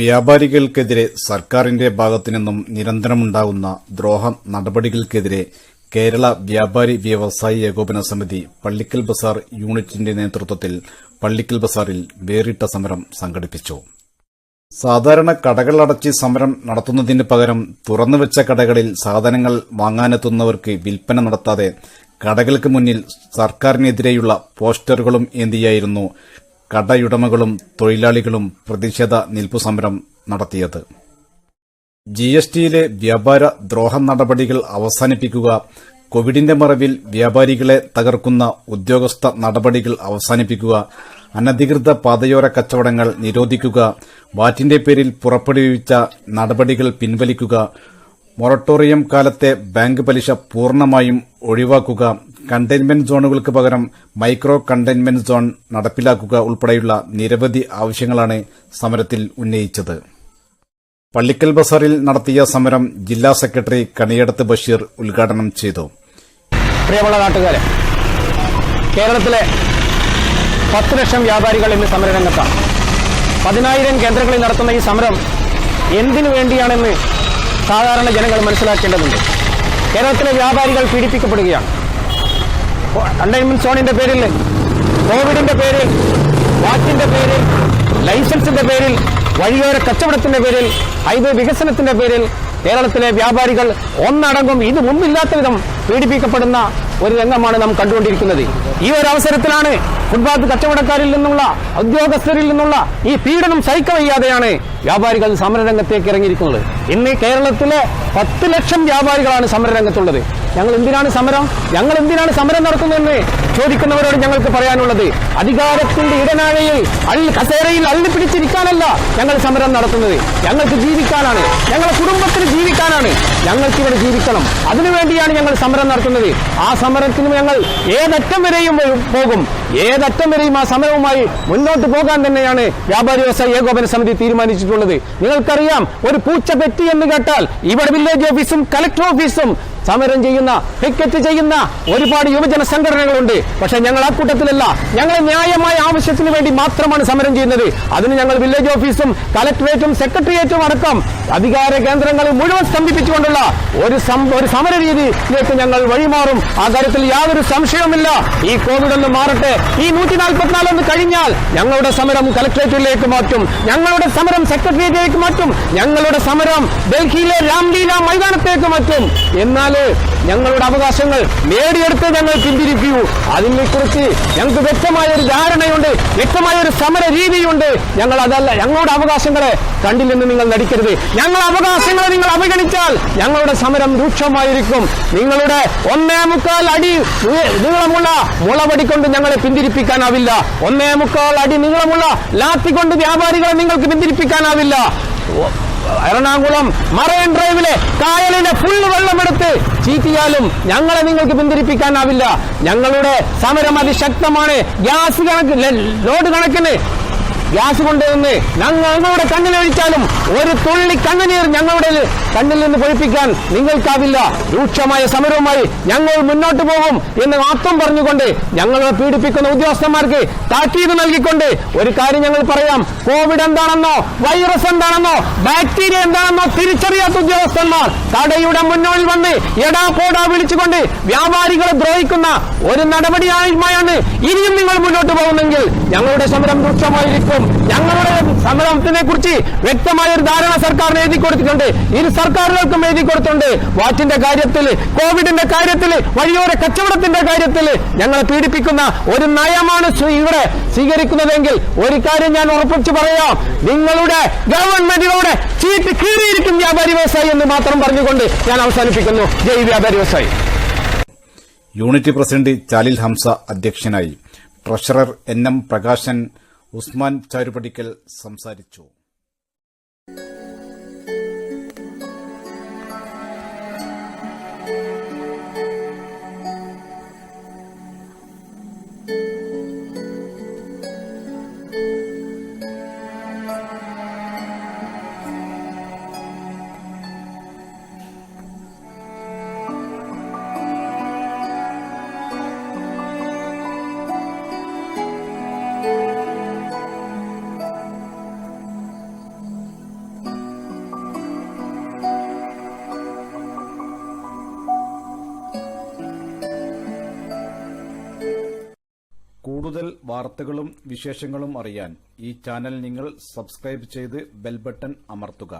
വ്യാപാരികൾക്കെതിരെ സർക്കാരിന്റെ ഭാഗത്തുനിന്നും നിരന്തരമുണ്ടാകുന്ന ദ്രോഹ നടപടികൾക്കെതിരെ കേരള വ്യാപാരി വ്യവസായി ഏകോപന സമിതി പള്ളിക്കൽ ബസാർ യൂണിറ്റിന്റെ നേതൃത്വത്തിൽ പള്ളിക്കൽ ബസാറിൽ വേറിട്ട സമരം സംഘടിപ്പിച്ചു. സാധാരണ കടകൾ അടച്ച് സമരം നടത്തുന്നതിന് പകരം തുറന്നുവെച്ച കടകളിൽ സാധനങ്ങൾ വാങ്ങാനെത്തുന്നവർക്ക് വിൽപ്പന നടത്താതെ കടകൾക്ക് മുന്നിൽ സർക്കാരിനെതിരെയുള്ള പോസ്റ്ററുകളും ഏന്തിയായിരുന്നു കടയുടമകളും തൊഴിലാളികളും പ്രതിഷേധ നിൽപ്പു സമരം നടത്തിയത്. ജി എസ് ടിയിലെ വ്യാപാര ദ്രോഹ നടപടികൾ അവസാനിപ്പിക്കുക കോവിഡിന്റെ മറവിൽ വ്യാപാരികളെ തകർക്കുന്ന ഉദ്യോഗസ്ഥ നടപടികൾ അവസാനിപ്പിക്കുക അനധികൃത പാതയോര കച്ചവടങ്ങൾ നിരോധിക്കുക വാറ്റിന്റെ പേരിൽ പുറപ്പെടുവിച്ച നടപടികൾ പിൻവലിക്കുക മൊറട്ടോറിയം കാലത്തെ ബാങ്ക് പലിശ പൂർണമായും ഒഴിവാക്കുക കണ്ടെയ്ൻമെന്റ് സോണുകൾക്ക് പകരം മൈക്രോ കണ്ടെയ്ൻമെന്റ് സോൺ നടപ്പിലാക്കുക ഉൾപ്പെടെയുള്ള നിരവധി ആവശ്യങ്ങളാണ് സമരത്തിൽ ഉന്നയിച്ചത്. പള്ളിക്കൽ ബസാറിൽ നടത്തിയ സമരം ജില്ലാ സെക്രട്ടറി കണിയടത്ത് ബഷീർ ഉദ്ഘാടനം ചെയ്തു. പ്രിയമുള്ള കേരളത്തിലെ പത്ത് ലക്ഷം വ്യാപാരികൾ ഇന്ന് സമരരംഗത്താണ്. പതിനായിരം കേന്ദ്രങ്ങളിൽ നടത്തുന്ന ഈ സമരം എന്തിനു വേണ്ടിയാണെന്ന് സാധാരണ ജനങ്ങൾ മനസ്സിലാക്കേണ്ടതുണ്ട്. കേരളത്തിലെ വ്യാപാരികൾ പീഡിപ്പിക്കപ്പെടുകയാണ്. കണ്ടെയ്ൻമെന്റ് സോണിന്റെ പേരിൽ കോവിഡിന്റെ പേരിൽ വാക്കിന്റെ പേരിൽ ലൈസൻസിന്റെ പേരിൽ വഴിയോര കച്ചവടത്തിന്റെ പേരിൽ ഹൈവേ വികസനത്തിന്റെ പേരിൽ കേരളത്തിലെ വ്യാപാരികൾ ഒന്നടങ്കം ഇത് മുമ്പില്ലാത്ത വിധം പീഡിപ്പിക്കപ്പെടുന്ന ഒരു രംഗമാണ് നാം കണ്ടുകൊണ്ടിരിക്കുന്നത്. ഈ ഒരു അവസരത്തിലാണ് ഫുട്പാത്ത് കച്ചവടക്കാരിൽ നിന്നുള്ള ഉദ്യോഗസ്ഥരിൽ നിന്നുള്ള ഈ പീഡനം സഹിക്കവയ്യാതെയാണ് വ്യാപാരികൾ സമരരംഗത്തേക്ക് ഇറങ്ങിയിരിക്കുന്നത്. ഇന്ന് കേരളത്തിലെ പത്ത് ലക്ഷം വ്യാപാരികളാണ് സമരരംഗത്തുള്ളത്. ഞങ്ങൾ എന്തിനാണ് സമരം? ഞങ്ങൾ എന്തിനാണ് സമരം നടത്തുന്നതെന്ന് ചോദിക്കുന്നവരോട് ഞങ്ങൾക്ക് പറയാനുള്ളത്. അധികാരത്തിന്റെ ഇടനാഴയിൽ അള്ളി കസേരയിൽ അള്ളി പിടിച്ചിരിക്കാനല്ല ഞങ്ങൾ സമരം നടത്തുന്നത്. ഞങ്ങൾക്ക് ജീവിക്കാനാണ്. ഞങ്ങളുടെ കുടുംബത്തിന് ജീവിക്കാനാണ് ഞങ്ങൾക്ക് ഇവിടെ ജീവിക്കണം. അതിനുവേണ്ടിയാണ് ഞങ്ങൾ സമരം നടത്തുന്നത്. ആ സമരത്തിന് ഞങ്ങൾ ഏതറ്റം വരെയും പോകും. ഏതറ്റം വരെയും ആ സമരവുമായി മുന്നോട്ട് പോകാൻ തന്നെയാണ് വ്യാപാരി വ്യവസായ ഏകോപന സമിതി തീരുമാനിച്ചിട്ടുള്ളത്. നിങ്ങൾക്കറിയാം ഒരു പൂച്ച പെറ്റി എന്ന് കേട്ടാൽ ഇവിടെ വില്ലേജ് ഓഫീസും കലക്ടർ ഓഫീസും സമരം ചെയ്യുന്ന പിക്കറ്റ് ചെയ്യുന്ന ഒരുപാട് യുവജന സംഘടനകളുണ്ട്. പക്ഷെ ഞങ്ങൾ ആ കൂട്ടത്തിലല്ല. ഞങ്ങൾ ന്യായമായ ആവശ്യത്തിന് വേണ്ടി മാത്രമാണ് സമരം ചെയ്യുന്നത്. അതിന് ഞങ്ങൾ വില്ലേജ് ഓഫീസും കലക്ടറേറ്റും സെക്രട്ടേറിയറ്റും അടക്കം അധികാര കേന്ദ്രങ്ങൾ മുഴുവൻ സ്തംഭിപ്പിച്ചുകൊണ്ടുള്ള ഒരു ഒരു സമര രീതിയിലേക്ക് ഞങ്ങൾ വഴിമാറും. ആ കാര്യത്തിൽ യാതൊരു സംശയവുമില്ല. ഈ കോവിഡ് ഒന്ന് മാറട്ടെ. ഈ നൂറ്റി നാൽപ്പത്തിനാലൊന്ന് കഴിഞ്ഞാൽ ഞങ്ങളുടെ സമരം കലക്ട്രേറ്റിലേക്ക് മാറ്റും. ഞങ്ങളുടെ സമരം സെക്രട്ടേറിയറ്റിലേക്ക് മാറ്റും. ഞങ്ങളുടെ സമരം ഡൽഹിയിലെ രാംലീല മൈതാനത്തേക്ക് മാറ്റും. എന്നാൽ ഞങ്ങളുടെ അവകാശങ്ങൾ നേടിയെടുത്ത് ഞങ്ങൾ പിന്തിരിക്കൂ അതിനെക്കുറിച്ച് ഞങ്ങൾക്ക് വ്യക്തമായ ഒരു ധാരണയുണ്ട് വ്യക്തമായ ഒരു സമര രീതിയുണ്ട് ഞങ്ങൾ അതല്ല ഞങ്ങളുടെ അവകാശങ്ങളെ കണ്ടില്ലെന്ന് നിങ്ങൾ നടിക്കരുത്. ഞങ്ങൾ അവകാശങ്ങളെ നിങ്ങൾ അവഗണിച്ചാൽ ഞങ്ങളുടെ സമരം രൂക്ഷമായിരിക്കും. നിങ്ങളുടെ ഒന്നേ മുക്കാൽ അടി നീളമുള്ള മുളവടി കൊണ്ട് ഞങ്ങളെ പിന്തിരിപ്പിക്കാനാവില്ല. ഒന്നേ മുക്കാൽ അടി നീളമുള്ള ലാത്തി കൊണ്ട് വ്യാപാരികളെ നിങ്ങൾക്ക് പിന്തിരിപ്പിക്കാനാവില്ല. എറണാകുളം മറൈൻ ഡ്രൈവിലെ കായലിനെ ഫുള്ള് വെള്ളമെടുത്ത് ചീറ്റിയാലും ഞങ്ങളെ നിങ്ങൾക്ക് പിന്തിരിപ്പിക്കാനാവില്ല. ഞങ്ങളുടെ സമരം അതിശക്തമാണ്. ഗ്യാസ് കണക്ക് ലോഡ് കണക്കിന് ഗ്യാസ് കൊണ്ടുവന്ന് ഞങ്ങളുടെ കണ്ണിൽ കണ്ണിലൊഴിച്ചാലും ഒരു തുള്ളി കണ്ണുനീർ ഞങ്ങളുടെ കണ്ണിൽ നിന്ന് പൊഴിപ്പിക്കാൻ നിങ്ങൾക്കാവില്ല. രൂക്ഷമായ സമരവുമായി ഞങ്ങൾ മുന്നോട്ട് പോകും എന്ന് മാത്രം പറഞ്ഞുകൊണ്ട് ഞങ്ങളെ പീഡിപ്പിക്കുന്ന ഉദ്യോഗസ്ഥന്മാർക്ക് താക്കീത് നൽകിക്കൊണ്ട് ഒരു കാര്യം ഞങ്ങൾ പറയാം. കോവിഡ് എന്താണെന്നോ വൈറസ് എന്താണെന്നോ ബാക്ടീരിയ എന്താണെന്നോ തിരിച്ചറിയാത്ത ഉദ്യോഗസ്ഥന്മാർ കടയുടെ മുന്നോളിൽ വന്ന് എടാ പോടാ വിളിച്ചുകൊണ്ട് വ്യാപാരികളെ ദ്രോഹിക്കുന്ന ഒരു നടപടിയായുമായാണ് ഇനിയും നിങ്ങൾ മുന്നോട്ട് പോകുന്നെങ്കിൽ ഞങ്ങളുടെ സമരം രൂക്ഷമായിരിക്കും. ഞങ്ങളുടെ സമരത്തിനെ കുറിച്ച് വ്യക്തമായ ഒരു ധാരണ സർക്കാരിന് എഴുതി കൊടുത്തിട്ടുണ്ട്. ഇരു സർക്കാരുകൾക്കും എഴുതി കൊടുത്തിട്ടുണ്ട്. വാറ്റിന്റെ കാര്യത്തിൽ കോവിഡിന്റെ കാര്യത്തിൽ വഴിയോര കച്ചവടത്തിന്റെ കാര്യത്തിൽ ഞങ്ങളെ പീഡിപ്പിക്കുന്ന ഒരു നയമാണ് ഇവിടെ സ്വീകരിക്കുന്നതെങ്കിൽ ഒരു കാര്യം ഞാൻ ഉറപ്പിച്ചു പറയാം. നിങ്ങളുടെ ഗവൺമെന്റിനോട് ചീറ്റ് കീറിയിരിക്കും വ്യാപാരി വ്യവസായി എന്ന് മാത്രം പറഞ്ഞുകൊണ്ട് ഞാൻ അവസാനിപ്പിക്കുന്നു. ജയ് വ്യാപാരി വ്യവസായി. യൂണിറ്റ് പ്രസിഡന്റ് ചാലിൽ ഹംസ അധ്യക്ഷനായി. Treasurer N M Prakashan Usman Charupadikkal സംസാരിച്ചു. കൂടുതൽ വാർത്തകളും വിശേഷങ്ങളും അറിയാൻ ഈ ചാനൽ നിങ്ങൾ സബ്സ്ക്രൈബ് ചെയ്ത് ബെൽബട്ടൺ അമർത്തുക.